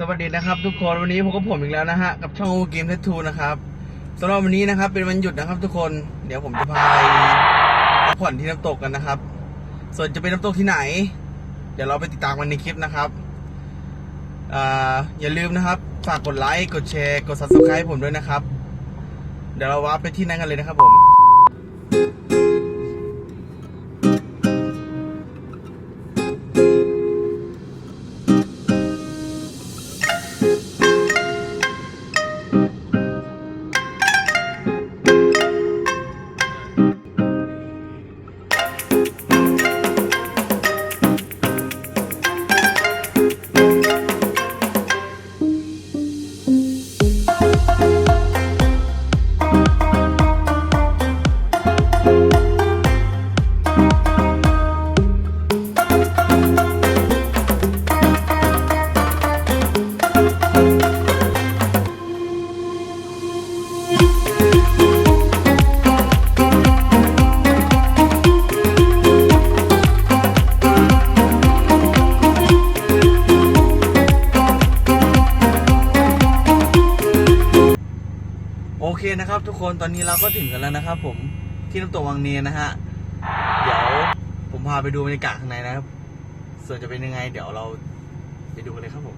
สวัสดีนะครับทุกคนวันนี้ผมกับผมอีกแล้วนะฮะกับช่องเกมเททูนะครับสำหรับวันนี้นะครับ เป็นวันหยุดนะครับ ทุกคนเดี๋ยวผมจะพาไปพักผ่อนที่น้ำตกกันนะครับ ส่วนจะเป็นน้ำตกที่ไหน เดี๋ยวเราไปติดตามกันในคลิปนะครับอ่าอย่าลืมนะครับฝากกดไลค์กดแชร์กด subscribe ผมด้วยนะครับ เดี๋ยวเราวาร์ปไปที่นั่นกันเลยนะครับผม นะครับ ทุกคนตอนนี้เราก็ถึงกันแล้วนะครับ ผมที่น้ำตกวังเนียนะฮะเดี๋ยวผมพาไปดูบรรยากาศข้างในนะครับ ส่วนจะเป็นยังไง เดี๋ยวเราไปดูกันเลยครับผม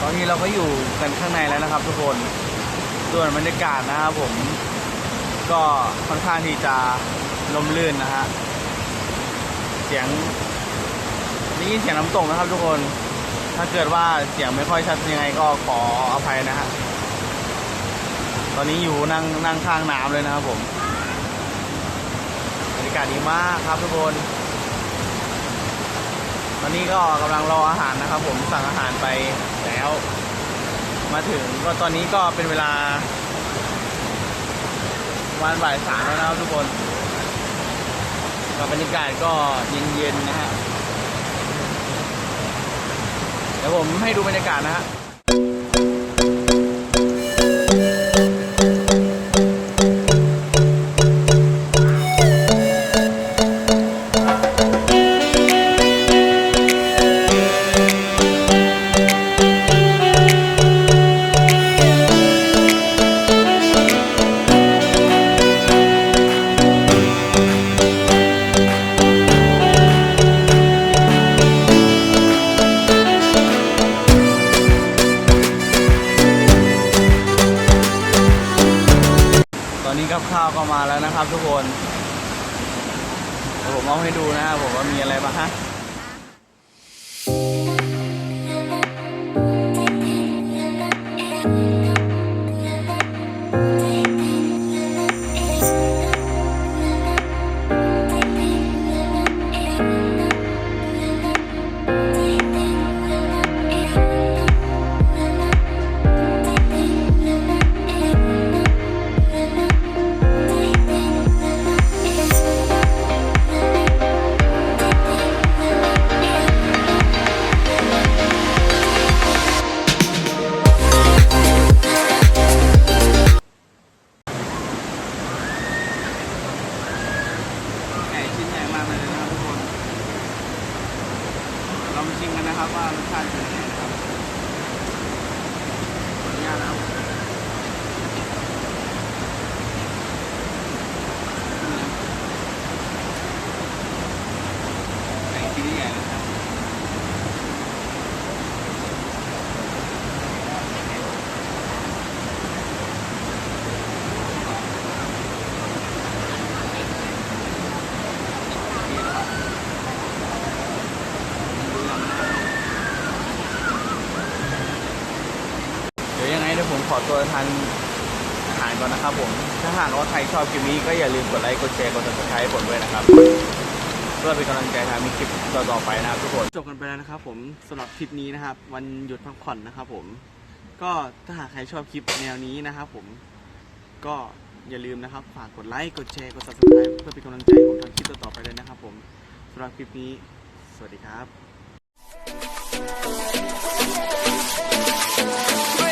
ตอนนี้เราก็อยู่กันข้างในแล้วนะครับ ทุกคนส่วนบรรยากาศนะครับผมก็ค่อนข้างที่จะลมลื่นนะฮะเสียงได้ยินเสียงน้ำตกนะครับ ทุกคน ถ้าเกิดว่าเสียงไม่ค่อยชัดยังไงก็ขออภัยนะฮะ ตอนนี้อยู่นั่งนั่งข้างน้ำเลยนะครับผมบรรยากาศดีมากครับทุกคน ตอนนี้ก็กำลังรออาหารนะครับ ผมสั่งอาหารไปแล้ว มาถึงก็ตอนนี้ก็เป็นเวลาวันบ่ายสามแล้วนะครับทุกคนกับบรรยากาศก็เย็นๆนะฮะเดี๋ยวผมให้ดูบรรยากาศนะฮะ ข้าวก็มาแล้วนะครับทุกคนผมเอาให้ดูนะครับผมว่ามีอะไรบ้างฮะ ชิมกันนะครับว่ารสชาติเป็นยังไงนะครับขออนุญาตนะครับไก่ชิ้นใหญ่เลยครับ เดี๋ยวยังไงเดี๋ยวผมข อตัวทานอาหารก่อนนะครับผมถ้าหากว่าใครชอบคลิปนี้ก็อย่าลืมกดไลค์กดแชร์กด subscribe ผมด้วยนะครับเพื่อเป็นกำลังใจทำมีคลิปต่อๆไปนะครับทุกคนจบกันไปแล้วนะครับผมสำหรับคลิปนี้นะครับวันหยุดพักผ่อนนะครับผมก็ถ้าหากใครชอบคลิปแนวนี้นะครับผมก็อย่าลืมนะครับฝากกดไลค์กดแชร์กด subscribe เพื่อเป็นกำลังใจผมทำคลิปต่อๆไปเลยนะครับผมสำหรับคลิปนี้ สวัสดีครับ